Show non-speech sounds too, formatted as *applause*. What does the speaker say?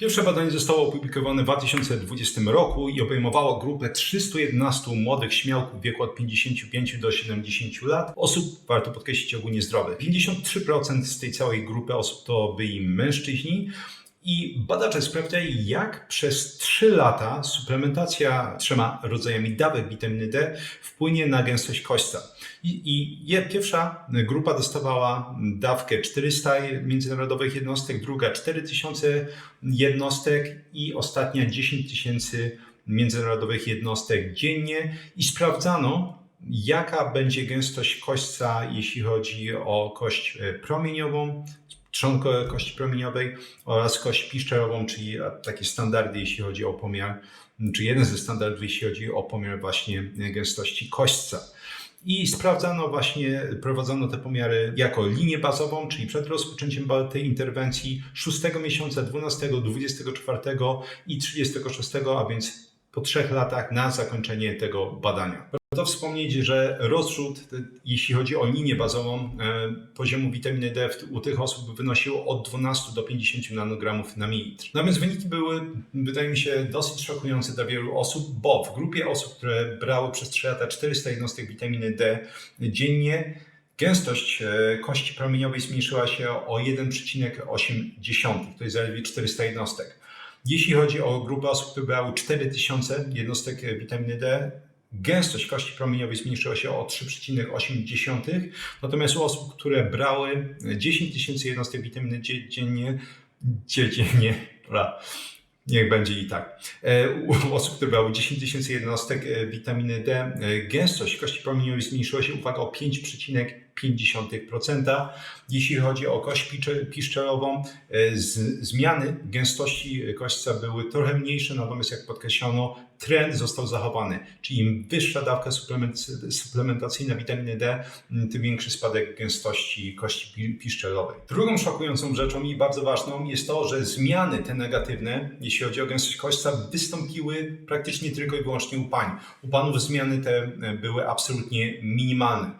Pierwsze badanie zostało opublikowane w 2020 roku i obejmowało grupę 311 młodych śmiałków w wieku od 55 do 70 lat, osób, warto podkreślić, ogólnie zdrowych. 53% z tej całej grupy osób to byli mężczyźni. I badacze sprawdzali, jak przez 3 lata suplementacja trzema rodzajami dawek witaminy D wpłynie na gęstość kośćca. I, i pierwsza grupa dostawała dawkę 400 międzynarodowych jednostek, druga 4000 jednostek i ostatnia 10 tysięcy międzynarodowych jednostek dziennie i sprawdzano, jaka będzie gęstość kośćca, jeśli chodzi o kość promieniową, trzonko kości promieniowej oraz kość piszczelową, czyli takie standardy, jeśli chodzi o pomiar, czy jeden ze standardów, jeśli chodzi o pomiar właśnie gęstości kośćca. I sprawdzano właśnie, prowadzono te pomiary jako linię bazową, czyli przed rozpoczęciem tej interwencji 6 miesiąca, 12, 24 i 36, a więc po trzech latach na zakończenie tego badania. Warto wspomnieć, że rozrzut, jeśli chodzi o linię bazową e, poziomu witaminy D u tych osób wynosił od 12 do 50 nanogramów na mililitr. Natomiast wyniki były, wydaje mi się, dosyć szokujące dla wielu osób, bo w grupie osób, które brały przez 3 lata 400 jednostek witaminy D dziennie, gęstość e, kości promieniowej zmniejszyła się o 1,8, to jest zaledwie 400 jednostek. Jeśli chodzi o grupę osób, które brały 4000 jednostek e, witaminy D, gęstość kości promieniowej zmniejszyła się o 3,8, natomiast u osób, które brały 10 tysięcy jednostek witaminy dzie- dziennie, dzie- dziennie, *laughs* niech będzie i tak. E, U osób, które brały 10 tysięcy jednostek e, witaminy D, e, gęstość kości promieniowej zmniejszyła się, uwaga, o 5,5%. Jeśli chodzi o kość piszczelową, zmiany gęstości kośćca były trochę mniejsze, natomiast jak podkreślono, trend został zachowany. Czyli im wyższa dawka suplement- suplementacyjna witaminy D, tym większy spadek gęstości kości pi- piszczelowej. Drugą szokującą rzeczą i bardzo ważną jest to, że zmiany te negatywne, jeśli chodzi o gęstość kośćca, wystąpiły praktycznie tylko i wyłącznie u pań. U panów zmiany te e, były absolutnie minimalne.